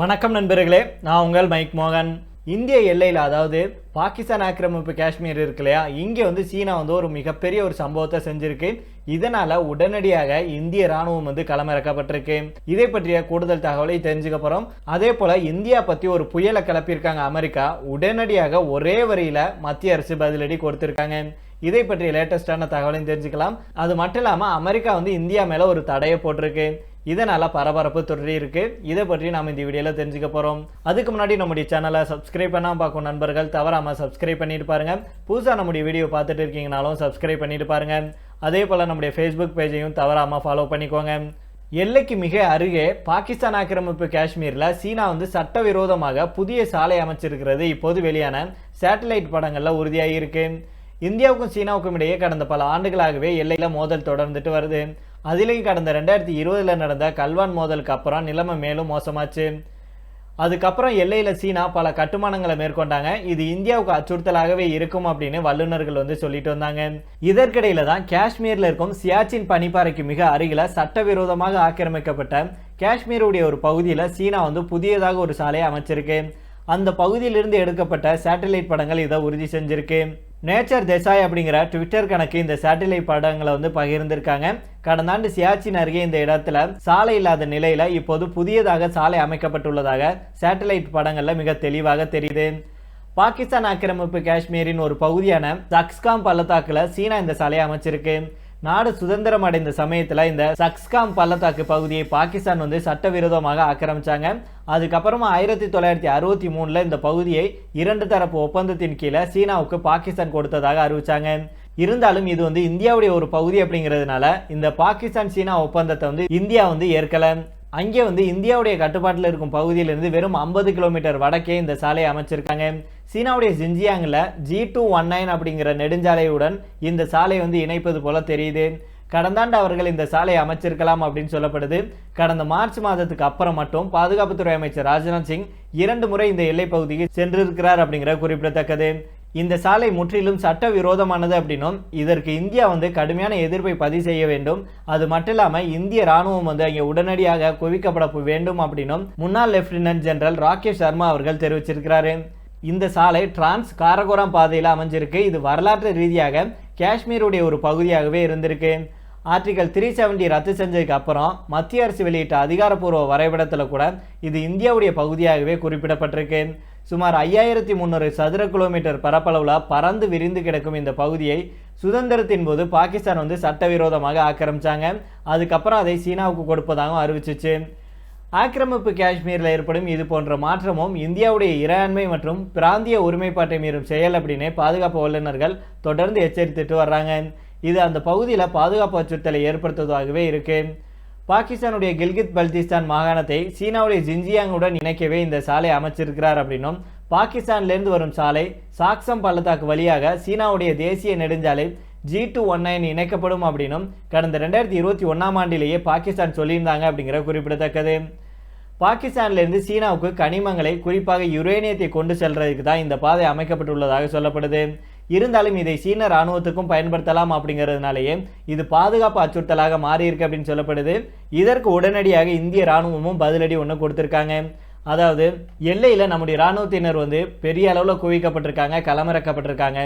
வணக்கம் நண்பர்களே நான் உங்கள் மைக் மோகன். இந்திய எல்லையில் அதாவது பாகிஸ்தான் ஆக்கிரமிப்பு காஷ்மீர் இருக்கு இல்லையா? இங்கே வந்து சீனா வந்து ஒரு மிகப்பெரிய ஒரு சம்பவத்தை செஞ்சிருக்கு. இதனால உடனடியாக இந்திய ராணுவம் வந்து களமிறக்கப்பட்டிருக்கு. இதை பற்றிய கூடுதல் தகவலை தெரிஞ்சுக்க போறோம். அதே போல இந்தியா பத்தி ஒரு புயலை கிளப்பியிருக்காங்க அமெரிக்கா. உடனடியாக ஒரே வரியில மத்திய அரசு பதிலடி கொடுத்திருக்காங்க. இதை பற்றிய லேட்டஸ்டான தகவலையும் தெரிஞ்சுக்கலாம். அது மட்டும் இல்லாமல் அமெரிக்கா வந்து இந்தியா மேல ஒரு தடையை போட்டிருக்கு. இதனால் பரபரப்பு தொடர்றி இருக்குது இதை பற்றி நாம் இந்த வீடியோவில் தெரிஞ்சுக்க போகிறோம் அதுக்கு முன்னாடி நம்முடைய சேனலை சப்ஸ்கிரைப் பண்ணால் பார்க்கும் நண்பர்கள் தவறாம சப்ஸ்கிரைப் பண்ணிட்டு பாருங்கள் புதுசாக நம்முடைய வீடியோ பார்த்துட்டு இருக்கீங்கனாலும் சப்ஸ்கிரைப் பண்ணிட்டு பாருங்கள் அதே போல் நம்முடைய ஃபேஸ்புக் பேஜையும் தவறாமல் ஃபாலோ பண்ணிக்கோங்க. எல்லைக்கு மிக அருகே பாகிஸ்தான் ஆக்கிரமிப்பு காஷ்மீரில் சீனா வந்து சட்டவிரோதமாக புதிய சாலை அமைச்சிருக்கிறது. இப்போது வெளியான சேட்டலைட் படங்களில் உறுதியாகியிருக்கு இந்தியாவுக்கும் சீனாவுக்கும் இடையே கடந்த பல ஆண்டுகளாகவே எல்லையில் மோதல் தொடர்ந்துட்டு வருது. அதிலையும் கடந்த ரெண்டாயிரத்தி இருபதில் நடந்த கல்வான் மோதலுக்கு அப்புறம் நிலைமை மேலும் மோசமாச்சு. அதுக்கப்புறம் எல்லையில் சீனா பல கட்டுமானங்களை மேற்கொண்டாங்க. இது இந்தியாவுக்கு அச்சுறுத்தலாகவே இருக்கும் அப்படின்னு வல்லுநர்கள் வந்து சொல்லிட்டு வந்தாங்க. இதற்கிடையில தான் காஷ்மீரில் இருக்கும் சியாச்சின் பனிப்பாறைக்கு மிக அருகில் சட்டவிரோதமாக ஆக்கிரமிக்கப்பட்ட காஷ்மீருடைய ஒரு பகுதியில் சீனா வந்து புதியதாக ஒரு சாலையை அமைச்சிருக்கு. அந்த பகுதியிலிருந்து எடுக்கப்பட்ட சேட்டலைட் படங்கள் இதை உறுதி செஞ்சிருக்கு. நேச்சர் தேசாய் அப்படிங்கிற ட்விட்டர் கணக்கு இந்த சேட்டலைட் படங்களை வந்து பகிர்ந்திருக்காங்க. கடந்த ஆண்டு சியாச்சின் அருகே இந்த இடத்துல சாலை இல்லாத நிலையில இப்போது புதியதாக சாலை அமைக்கப்பட்டுள்ளதாக சேட்டலைட் படங்கள்ல மிக தெளிவாக தெரியுது. பாகிஸ்தான் ஆக்கிரமிப்பு காஷ்மீரின் ஒரு பகுதியான சக்ஸ்காம் பள்ளத்தாக்குல சீனா இந்த சாலையை அமைச்சிருக்கு. நாடு சுதந்திரம் அடைந்த சமயத்தில் இந்த சக்ஸ்காம் பள்ளத்தாக்கு பகுதியை பாகிஸ்தான் வந்து சட்டவிரோதமாக ஆக்கிரமிச்சாங்க. அதுக்கப்புறமா ஆயிரத்தி தொள்ளாயிரத்தி அறுபத்தி மூணில் இந்த பகுதியை இரண்டு தரப்பு ஒப்பந்தத்தின் கீழே சீனாவுக்கு பாகிஸ்தான் கொடுத்ததாக அறிவிச்சாங்க. இருந்தாலும் இது வந்து இந்தியாவுடைய ஒரு பகுதி அப்படிங்கிறதுனால இந்த பாகிஸ்தான் சீனா ஒப்பந்தத்தை வந்து இந்தியா வந்து ஏற்கல. அங்கே வந்து இந்தியாவுடைய கட்டுப்பாட்டில் இருக்கும் பகுதியிலிருந்து வெறும் ஐம்பது கிலோமீட்டர் வடக்கே இந்த சாலையை அமைச்சிருக்காங்க. சீனாவுடைய ஜின்ஜியாங்கில் ஜி டூ ஒன் நைன் அப்படிங்கிற நெடுஞ்சாலையுடன் இந்த சாலை வந்து இணைப்பது போல தெரியுது. கடந்த ஆண்டு அவர்கள் இந்த சாலையை அமைச்சிருக்கலாம் அப்படின்னு சொல்லப்படுது. கடந்த மார்ச் மாதத்துக்கு அப்புறம் மட்டும் பாதுகாப்புத்துறை அமைச்சர் ராஜ்நாத் சிங் இரண்டு முறை இந்த எல்லை பகுதிக்கு சென்றிருக்கிறார் அப்படிங்கிற குறிப்பிடத்தக்கது. இந்த சாலை முற்றிலும் சட்டவிரோதமானது அப்படின்னும் இதற்கு இந்தியா வந்து கடுமையான எதிர்ப்பை பதிவு செய்ய வேண்டும். அது மட்டும் இல்லாமல் இந்திய ராணுவம் வந்து அங்கே உடனடியாக குவிக்கப்பட வேண்டும் அப்படின்னும் முன்னாள் லெப்டினன்ட் ஜெனரல் ராகேஷ் சர்மா அவர்கள் தெரிவிச்சிருக்கிறாரு. இந்த சாலை டிரான்ஸ் காரகோரம் பாதையில் அமைஞ்சிருக்கு. இது வரலாற்று ரீதியாக காஷ்மீருடைய ஒரு பகுதியாகவே இருந்திருக்கு. ஆர்டிகல் த்ரீ செவன்டி ரத்து செஞ்சதுக்கு அப்புறம் மத்திய அரசு வெளியிட்ட அதிகாரப்பூர்வ வரைபடத்தில் கூட இது இந்தியாவுடைய பகுதியாகவே குறிப்பிடப்பட்டிருக்கு. சுமார் ஐயாயிரத்தி முந்நூறு சதுர கிலோமீட்டர் பரப்பளவில் பறந்து விரிந்து கிடக்கும் இந்த பகுதியை சுதந்திரத்தின் போது பாகிஸ்தான் வந்து சட்டவிரோதமாக ஆக்கிரமிச்சாங்க. அதுக்கப்புறம் அதை சீனாவுக்கு கொடுப்பதாகவும் அறிவிச்சிச்சு. ஆக்கிரமிப்பு காஷ்மீரில் ஏற்படும் இது போன்ற மாற்றமும் இந்தியாவுடைய இறையாண்மை மற்றும் பிராந்திய ஒருமைப்பாட்டை மீறும் செயல் அப்படின்னு பாதுகாப்பு வல்லுநர்கள் தொடர்ந்து எச்சரித்துட்டு வர்றாங்க. இது அந்த பகுதியில் பாதுகாப்பு அச்சுறுத்தலை ஏற்படுத்துவதாகவே இருக்கு. பாகிஸ்தானுடைய கில்கித் பல்திஸ்தான் மாகாணத்தை சீனாவுடைய ஜின்ஜியாங்குடன் இணைக்கவே இந்த சாலை அமைச்சிருக்கிறார் அப்படின்னும் பாகிஸ்தான்லேருந்து வரும் சாலை சாக்சம் பள்ளத்தாக்கு வழியாக சீனாவுடைய தேசிய நெடுஞ்சாலை ஜி டூ ஒன் நைன் இணைக்கப்படும் அப்படின்னும் கடந்த ரெண்டாயிரத்தி இருபத்தி ஒன்றாம் ஆண்டிலேயே பாகிஸ்தான் சொல்லியிருந்தாங்க அப்படிங்கிற குறிப்பிடத்தக்கது. பாகிஸ்தான்லேருந்து சீனாவுக்கு கனிமங்களை குறிப்பாக யுரேனியத்தை கொண்டு செல்றதுக்கு தான் இந்த பாதை அமைக்கப்பட்டுள்ளதாக சொல்லப்படுது. இருந்தாலும் இதை சீன ராணுவத்துக்கும் பயன்படுத்தலாம் அப்படிங்கிறதுனாலேயே இது பாதுகாப்பு அச்சுறுத்தலாக மாறியிருக்கு அப்படின்னு சொல்லப்படுது. இதற்கு உடனடியாக இந்திய ராணுவமும் பதிலடி ஒன்று கொடுத்துருக்காங்க. அதாவது எல்லையில் நம்முடைய இராணுவத்தினர் வந்து பெரிய அளவில் குவிக்கப்பட்டிருக்காங்க களமிறக்கப்பட்டிருக்காங்க.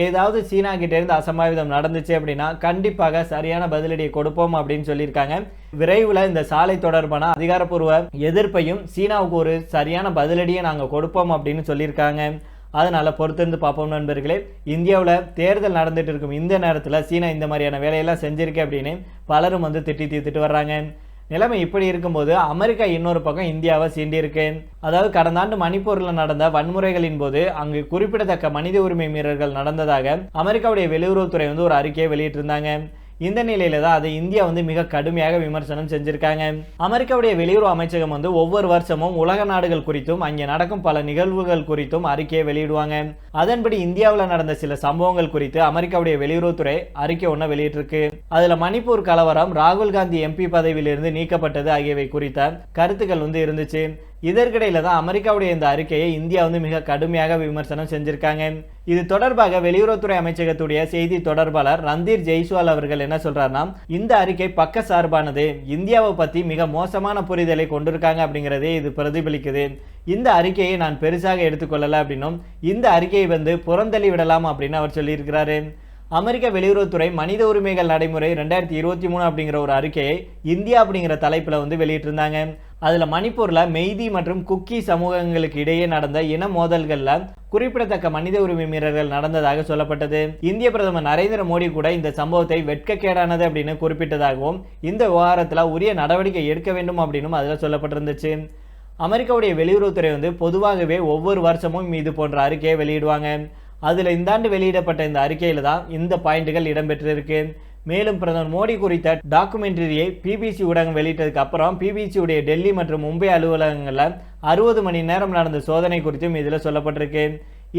ஏதாவது சீனா கிட்டேருந்து அசம்பாவிதம் நடந்துச்சு அப்படின்னா கண்டிப்பாக சரியான பதிலடியை கொடுப்போம் அப்படின்னு சொல்லியிருக்காங்க. விரைவில் இந்த சாலை தொடர்பான அதிகாரப்பூர்வ எதிர்ப்பையும் சீனாவுக்கு ஒரு சரியான பதிலடியை நாங்கள் கொடுப்போம் அப்படின்னு சொல்லியிருக்காங்க. அதனால் பொறுத்திருந்து பார்ப்போம் நண்பர்களே. இந்தியாவில் தேர்தல் நடந்துட்டு இருக்கும் இந்த நேரத்தில் சீனா இந்த மாதிரியான வேலையெல்லாம் செஞ்சிருக்கு அப்படின்னு பலரும் வந்து திட்டி தீர்த்துட்டு வர்றாங்க. நிலைமை இப்படி இருக்கும்போது அமெரிக்கா இன்னொரு பக்கம் இந்தியாவை சீண்டியிருக்கு. அதாவது கடந்த ஆண்டு மணிப்பூரில் நடந்த வன்முறைகளின் போது அங்கு குறிப்பிடத்தக்க மனித உரிமை மீறல்கள் நடந்ததாக அமெரிக்காவுடைய வெளியுறவுத்துறை வந்து ஒரு அறிக்கையை வெளியிட்டிருந்தாங்க. இந்த நிலையில தான் அதை இந்தியா வந்து மிக கடுமையாக விமர்சனம் செஞ்சிருக்காங்க. அமெரிக்காவுடைய வெளியுறவு அமைச்சகம் வந்து ஒவ்வொரு வருஷமும் உலக நாடுகள் குறித்தும் அங்கே நடக்கும் பல நிகழ்வுகள் குறித்தும் அறிக்கையை வெளியிடுவாங்க. அதன்படி இந்தியாவில் நடந்த சில சம்பவங்கள் குறித்து அமெரிக்காவுடைய வெளியுறவுத்துறை அறிக்கை ஒன்று வெளியிட்டிருக்கு. அதுல மணிப்பூர் கலவரம் ராகுல் காந்தி எம்பி பதவியிலிருந்து நீக்கப்பட்டது ஆகியவை குறித்த கருத்துக்கள் வந்து இருந்துச்சு. இதற்கிடையில தான் அமெரிக்காவுடைய இந்த அறிக்கையை இந்தியா வந்து மிக கடுமையாக விமர்சனம் செஞ்சிருக்காங்க. இது தொடர்பாக வெளியுறவுத்துறை அமைச்சகத்துடைய செய்தி தொடர்பாளர் ரந்தீர் ஜெய்ஸ்வால் அவர்கள் என்ன சொல்றாருன்னா இந்த அறிக்கை பக்க சார்பானது. இந்தியாவை பத்தி மிக மோசமான புரிதலை கொண்டிருக்காங்க அப்படிங்கிறதே இது பிரதிபலிக்குது. இந்த அறிக்கையை நான் பெருசாக எடுத்துக்கொள்ளல அப்படின்னும் இந்த அறிக்கையை வந்து புறந்தள்ளி விடலாம் அப்படின்னு அவர் சொல்லியிருக்கிறாரு. அமெரிக்க வெளியுறவுத்துறை மனித உரிமைகள் நடைமுறை ரெண்டாயிரத்தி இருபத்தி மூணு அப்படிங்கிற ஒரு அறிக்கையை இந்தியா அப்படிங்கிற தலைப்பில் வந்து வெளியிட்டிருந்தாங்க. அதில் மணிப்பூரில் மெய்தி மற்றும் குக்கி சமூகங்களுக்கு இடையே நடந்த இன மோதல்களில் குறிப்பிடத்தக்க மனித உரிமை மீறல்கள் நடந்ததாக சொல்லப்பட்டது. இந்திய பிரதமர் நரேந்திர மோடி கூட இந்த சம்பவத்தை வெட்கக்கேடானது அப்படின்னு குறிப்பிட்டதாகவும் இந்த விவகாரத்தில் உரிய நடவடிக்கை எடுக்க வேண்டும் அப்படின்னும் அதில் சொல்லப்பட்டிருந்துச்சு. அமெரிக்காவுடைய வெளியுறவுத்துறை வந்து பொதுவாகவே ஒவ்வொரு வருஷமும் இது போன்ற அறிக்கையை வெளியிடுவாங்க. அதில் இந்த ஆண்டு வெளியிடப்பட்ட இந்த அறிக்கையில் தான் இந்த பாயிண்ட்டுகள் இடம்பெற்றிருக்கு. மேலும் பிரதமர் மோடி குறித்த டாக்குமெண்ட்ரியை பிபிசி ஊடகம் வெளியிட்டதுக்கு அப்புறம் பிபிசியுடைய டெல்லி மற்றும் மும்பை அலுவலகங்களில் அறுபது மணி நேரம் நடந்த சோதனை குறித்தும் இதில் சொல்லப்பட்டிருக்கு.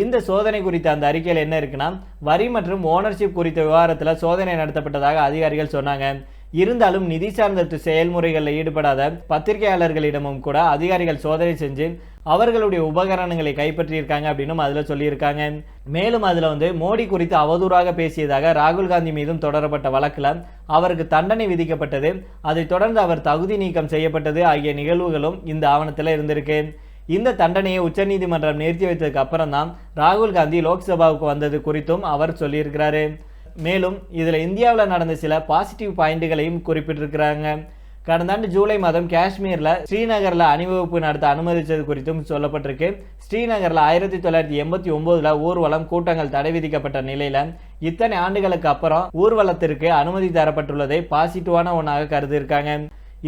இந்த சோதனை குறித்த அந்த அறிக்கையில் என்ன இருக்குன்னா வரி மற்றும் ஓனர்ஷிப் குறித்த விவகாரத்தில் சோதனை நடத்தப்பட்டதாக அதிகாரிகள் சொன்னாங்க. இருந்தாலும் நிதி சார்ந்த செயல்முறைகளில் ஈடுபடாத பத்திரிகையாளர்களிடமும் கூட அதிகாரிகள் சோதனை செஞ்சு அவர்களுடைய உபகரணங்களை கைப்பற்றியிருக்காங்க அப்படின்னும் அதில் சொல்லியிருக்காங்க. மேலும் அதில் வந்து மோடி குறித்து அவதூறாக பேசியதாக ராகுல் காந்தி மீதும் தொடரப்பட்ட வழக்கில் அவருக்கு தண்டனை விதிக்கப்பட்டது. அதைத் தொடர்ந்து அவர் தகுதி நீக்கம் செய்யப்பட்டது ஆகிய நிகழ்வுகளும் இந்த ஆவணத்தில் இருந்திருக்கு. இந்த தண்டனையை உச்சநீதிமன்றம் நிறுத்தி வைத்ததுக்கு அப்புறம் தான் ராகுல் காந்தி லோக்சபாவுக்கு வந்தது குறித்தும் அவர் சொல்லியிருக்கிறாரு. மேலும் இதில் இந்தியாவில் நடந்த சில பாசிட்டிவ் பாயிண்ட்டுகளையும் குறிப்பிட்டிருக்கிறாங்க. கடந்த ஆண்டு ஜூலை மாதம் காஷ்மீரில் ஸ்ரீநகரில் அணிவகுப்பு நடத்த அனுமதித்தது குறித்தும் சொல்லப்பட்டிருக்கு. ஸ்ரீநகரில் ஆயிரத்தி தொள்ளாயிரத்தி எண்பத்தி ஒம்போதில் ஊர்வலம் கூட்டங்கள் தடை விதிக்கப்பட்ட நிலையில் இத்தனை ஆண்டுகளுக்கு அப்புறம் ஊர்வலத்திற்கு அனுமதி தரப்பட்டுள்ளதை பாசிட்டிவான ஒன்றாக கருதியிருக்காங்க.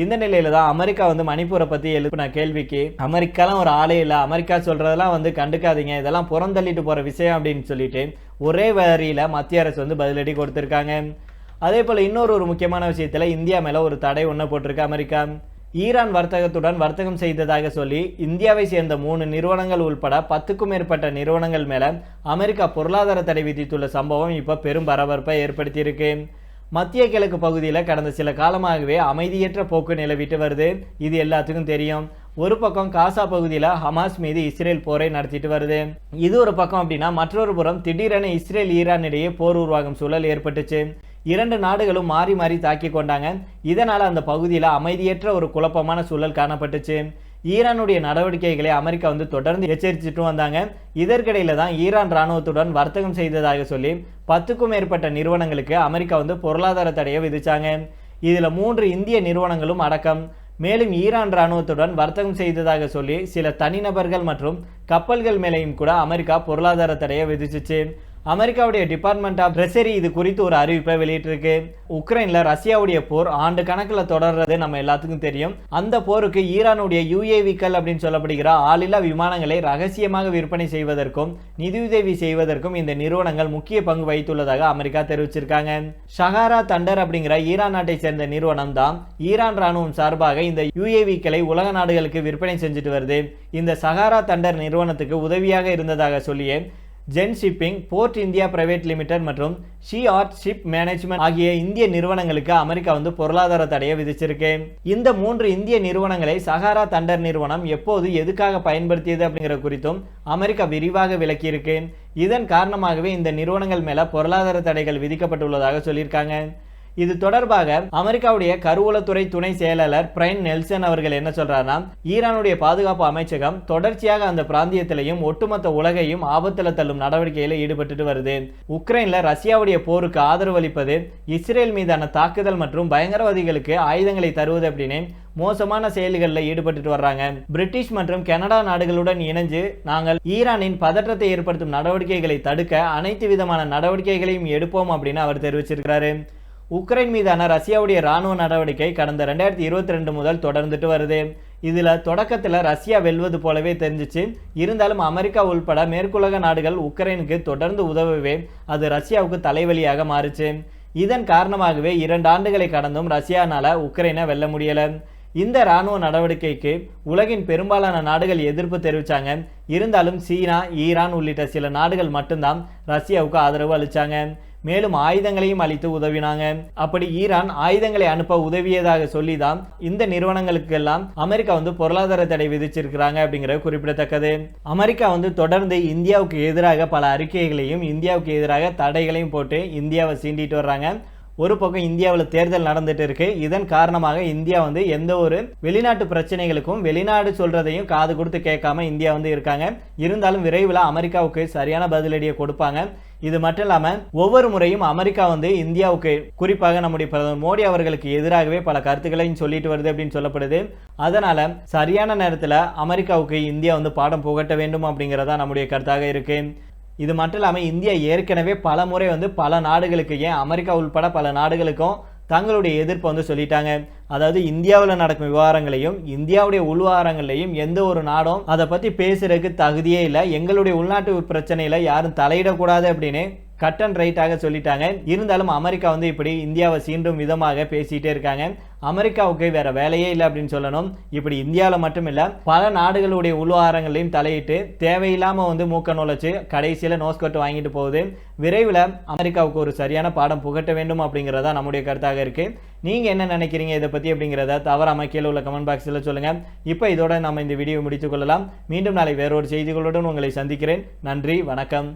இந்த நிலையில தான் அமெரிக்கா வந்து மணிப்பூரை பத்தி எழுப்பின கேள்விக்கு அமெரிக்காலாம் ஒரு ஆளே இல்லை அமெரிக்கா சொல்றதெல்லாம் வந்து கண்டுக்காதீங்க இதெல்லாம் புறந்தள்ளிட்டு போற விஷயம் அப்படின்னு சொல்லிட்டு ஒரே வரியில மத்திய அரசு வந்து பதிலடி கொடுத்திருக்காங்க. அதே போல் இன்னொரு ஒரு முக்கியமான விஷயத்தில் இந்தியா மேலே ஒரு தடை ஒன்று போட்டிருக்கு. அமெரிக்கா ஈரான் வர்த்தகத்துடன் வர்த்தகம் செய்ததாக சொல்லி இந்தியாவை சேர்ந்த மூணு நிறுவனங்கள் உள்பட பத்துக்கும் மேற்பட்ட நிறுவனங்கள் மேலே அமெரிக்கா பொருளாதார தடை விதித்துள்ள சம்பவம் இப்போ பெரும் பரபரப்பை ஏற்படுத்தியிருக்கு. மத்திய கிழக்கு பகுதியில் கடந்த சில காலமாகவே அமைதியற்ற போக்கு நிலவிட்டு வருது. இது எல்லாத்துக்கும் தெரியும். ஒரு பக்கம் காசா பகுதியில் ஹமாஸ் மீது இஸ்ரேல் போரை நடத்திட்டு வருது. இது ஒரு பக்கம் அப்படின்னா மற்றொரு புறம் திடீரென இஸ்ரேல் ஈரான் இடையே போர் உருவாகும் சூழல் ஏற்பட்டுச்சு. இரண்டு நாடுகளும் மாறி மாறி தாக்கி கொண்டாங்க. இதனால் அந்த பகுதியில் அமைதியற்ற ஒரு குழப்பமான சூழல் காணப்பட்டுச்சு. ஈரானுடைய நடவடிக்கைகளை அமெரிக்கா வந்து தொடர்ந்து எச்சரிச்சுட்டும் வந்தாங்க. இதற்கிடையில தான் ஈரான் ராணுவத்துடன் வர்த்தகம் செய்ததாக சொல்லி பத்துக்கும் மேற்பட்ட நிறுவனங்களுக்கு அமெரிக்கா வந்து பொருளாதார தடையை விதிச்சாங்க. இதில் மூன்று இந்திய நிறுவனங்களும் அடக்கம். மேலும் ஈரான் ராணுவத்துடன் வர்த்தகம் செய்ததாக சொல்லி சில தனிநபர்கள் மற்றும் கப்பல்கள் மேலேயும் கூட அமெரிக்கா பொருளாதார தடையை விதிச்சிச்சு. அமெரிக்காவுடைய டிபார்ட்மெண்ட் ஆஃப் ட்ரெசரி இது குறித்து ஒரு அறிவிப்பை வெளியிட்டிருக்கு. உக்ரைனில் ரஷ்யாவுடைய போர் ஆண்டு கணக்கில் தொடர்றது நம்ம எல்லாத்துக்கும் தெரியும். அந்த போருக்கு ஈரானுடைய யூஏவிக்கள் அப்படின்னு சொல்லப்படுகிற ஆளில்லா விமானங்களை ரகசியமாக விற்பனை செய்வதற்கும் நிதியுதவி செய்வதற்கும் இந்த நிறுவனங்கள் முக்கிய பங்கு வகித்துள்ளதாக அமெரிக்கா தெரிவிச்சிருக்காங்க. ஷஹாரா தண்டர் அப்படிங்கிற ஈரான் நாட்டை சேர்ந்த நிறுவனம் தான் ஈரான் ராணுவம் சார்பாக இந்த யூஏவிக்களை உலக நாடுகளுக்கு விற்பனை செஞ்சுட்டு வருது. இந்த சஹாரா தண்டர் நிறுவனத்துக்கு உதவியாக இருந்ததாக சொல்லியே Zen shipping port India private limited மற்றும் ஷி ஆர்ட் ஷிப் மேனேஜ்மெண்ட் ஆகிய இந்திய நிறுவனங்களுக்கு அமெரிக்கா வந்து பொருளாதார தடையை விதிச்சிருக்கு. இந்த மூன்று இந்திய நிறுவனங்களை சஹாரா தண்டர் நிறுவனம் எப்போது எதுக்காக பயன்படுத்தியது அப்படிங்கிற குறித்தும் அமெரிக்கா விரிவாக விளக்கியிருக்கு. இதன் காரணமாகவே இந்த நிறுவனங்கள் மேல பொருளாதார தடைகள் விதிக்கப்பட்டுள்ளதாக சொல்லியிருக்காங்க. இது தொடர்பாக அமெரிக்காவுடைய கருவூலத்துறை துணை செயலாளர் பிரைன் நெல்சன் அவர்கள் என்ன சொல்றாருன்னா ஈரானுடைய பாதுகாப்பு அமைச்சகம் தொடர்ச்சியாக அந்த பிராந்தியத்திலையும் ஒட்டுமொத்த உலகையும் ஆபத்தில் தள்ளும் நடவடிக்கையில் ஈடுபட்டுட்டு வருது. உக்ரைன்ல ரஷ்யாவுடைய போருக்கு ஆதரவு அளிப்பது இஸ்ரேல் மீதான தாக்குதல் மற்றும் பயங்கரவாதிகளுக்கு ஆயுதங்களை தருவது அப்படின்னு மோசமான செயல்களில் ஈடுபட்டுட்டு வர்றாங்க. பிரிட்டிஷ் மற்றும் கனடா நாடுகளுடன் இணைஞ்சு நாங்கள் ஈரானின் பதற்றத்தை ஏற்படுத்தும் நடவடிக்கைகளை தடுக்க அனைத்து விதமான நடவடிக்கைகளையும் எடுப்போம் அப்படின்னு அவர் தெரிவிச்சிருக்கிறாரு. உக்ரைன் மீதான ரஷ்யாவுடைய ராணுவ நடவடிக்கை கடந்த ரெண்டாயிரத்தி இருபத்தி ரெண்டு முதல் தொடர்ந்துட்டு வருது. இதில் தொடக்கத்தில் ரஷ்யா வெல்வது போலவே தெரிஞ்சிச்சு. இருந்தாலும் அமெரிக்கா உள்பட மேற்குலக நாடுகள் உக்ரைனுக்கு தொடர்ந்து உதவவே அது ரஷ்யாவுக்கு தலைவலியாக மாறுச்சு. இதன் காரணமாகவே இரண்டு ஆண்டுகளை கடந்தும் ரஷ்யானால் உக்ரைனை வெல்ல முடியலை. இந்த ராணுவ நடவடிக்கைக்கு உலகின் பெரும்பாலான நாடுகள் எதிர்ப்பு தெரிவித்தாங்க இருந்தாலும் சீனா ஈரான் உள்ளிட்ட சில நாடுகள் மட்டும்தான் ரஷ்யாவுக்கு ஆதரவு அளித்தாங்க மேலும் ஆயுதங்களையும் அளித்து உதவினாங்க. அப்படி ஈரான் ஆயுதங்களை அனுப்ப உதவியதாக சொல்லி தான் இந்த நிறுவனங்களுக்கெல்லாம் அமெரிக்கா வந்து பொருளாதார தடை விதிச்சிருக்கிறாங்க அப்படிங்கிறது குறிப்பிடத்தக்கது. அமெரிக்கா வந்து தொடர்ந்து இந்தியாவுக்கு எதிராக பல அறிக்கைகளையும் இந்தியாவுக்கு எதிராக தடைகளையும் போட்டு இந்தியாவை சீண்டிட்டு வர்றாங்க. ஒரு பக்கம் இந்தியாவில் தேர்தல் நடந்துட்டு இருக்கு. இதன் காரணமாக இந்தியா வந்து எந்த ஒரு வெளிநாட்டு பிரச்சனைகளுக்கும் வெளிநாடு சொல்றதையும் காது கொடுத்து கேட்காம இந்தியா வந்து இருக்காங்க. இருந்தாலும் விரைவில் அமெரிக்காவுக்கு சரியான பதிலடியை கொடுப்பாங்க. இது மட்டும் இல்லாமல் ஒவ்வொரு முறையும் அமெரிக்கா வந்து இந்தியாவுக்கு குறிப்பாக நம்முடைய பிரதமர் மோடி அவர்களுக்கு எதிராகவே பல கருத்துக்களையும் சொல்லிட்டு வருது அப்படின்னு சொல்லப்படுது. அதனால சரியான நேரத்தில் அமெரிக்காவுக்கு இந்தியா வந்து பாடம் புகட்ட வேண்டும் அப்படிங்கிறதா நம்முடைய கருத்தாக இருக்கு. இது மட்டும் இல்லாமல் இந்தியா ஏற்கனவே பல முறை வந்து பல நாடுகளுக்கு ஏன் அமெரிக்கா உள்பட பல நாடுகளுக்கும் தங்களுடைய எதிர்ப்பை வந்து சொல்லிட்டாங்க. அதாவது இந்தியாவில் நடக்கும் விவகாரங்களையும் இந்தியாவுடைய உள்வாரங்களையும் எந்த ஒரு நாடும் அதை பற்றி பேசுறதுக்கு தகுதியே இல்லை. எங்களுடைய உள்நாட்டு பிரச்சனையில் யாரும் தலையிடக்கூடாது அப்படின்னு கட் அண்ட் ரைட்டாக சொல்லிட்டாங்க. இருந்தாலும் அமெரிக்கா வந்து இப்படி இந்தியாவை சீண்டும் விதமாக பேசிகிட்டே இருக்காங்க. அமெரிக்காவுக்கு வேற வேலையே இல்லை அப்படின்னு சொல்லணும். இப்படி இந்தியாவில் மட்டும் இல்லை பல நாடுகளுடைய உள்வாரங்களையும் தலையிட்டு தேவையில்லாமல் வந்து மூக்க நுழைச்சு கடைசியில் நோஸ்கட்டு வாங்கிட்டு போகுது. விரைவில் அமெரிக்காவுக்கு ஒரு சரியான பாடம் புகட்ட வேண்டும் அப்படிங்கிறதா நம்முடைய கருத்தாக இருக்கு. நீங்கள் என்ன நினைக்கிறீங்க இதை பற்றி அப்படிங்கிறத தவறாமல் கீழே உள்ள கமெண்ட் பாக்ஸில் சொல்லுங்கள் இப்போ இதோட நம்ம இந்த வீடியோ முடித்துக்கொள்ளலாம் மீண்டும் நாளை வேறொரு செய்திகளுடன் உங்களை சந்திக்கிறேன். நன்றி வணக்கம்.